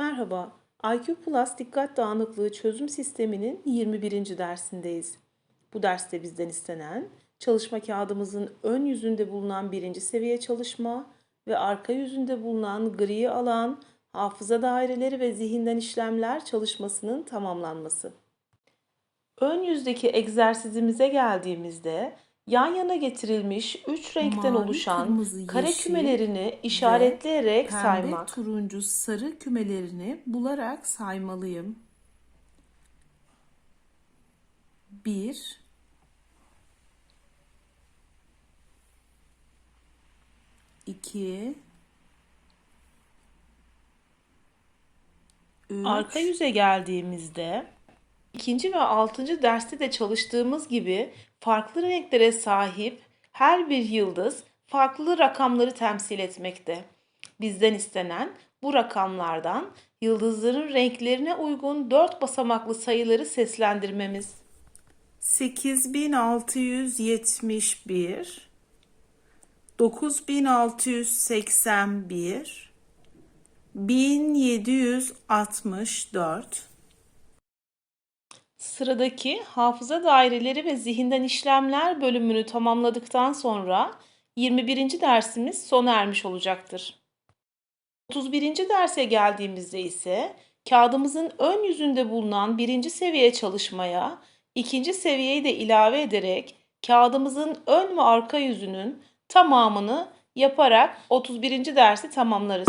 Merhaba, IQ Plus Dikkat Dağınıklığı Çözüm Sistemi'nin 21. dersindeyiz. Bu derste bizden istenen, çalışma kağıdımızın ön yüzünde bulunan birinci seviye çalışma ve arka yüzünde bulunan gri alan, hafıza daireleri ve zihinden işlemler çalışmasının tamamlanması. Ön yüzdeki egzersizimize geldiğimizde yan yana getirilmiş 3 renkten Mavi, oluşan kırmızı, kare yeşil kümelerini işaretleyerek Pembe, saymak. turuncu, sarı kümelerini bularak saymalıyım. 1 2 3 Arka yüze geldiğimizde ikinci ve altıncı derste de çalıştığımız gibi farklı renklere sahip her bir yıldız farklı rakamları temsil etmekte. Bizden istenen bu rakamlardan yıldızların renklerine uygun dört basamaklı sayıları seslendirmemiz. 8671 9681 1764 Sıradaki hafıza daireleri ve zihinden işlemler bölümünü tamamladıktan sonra 21. dersimiz sona ermiş olacaktır. 31. derse geldiğimizde ise kağıdımızın ön yüzünde bulunan birinci seviye çalışmaya ikinci seviyeyi de ilave ederek kağıdımızın ön ve arka yüzünün tamamını yaparak 31. dersi tamamlarız.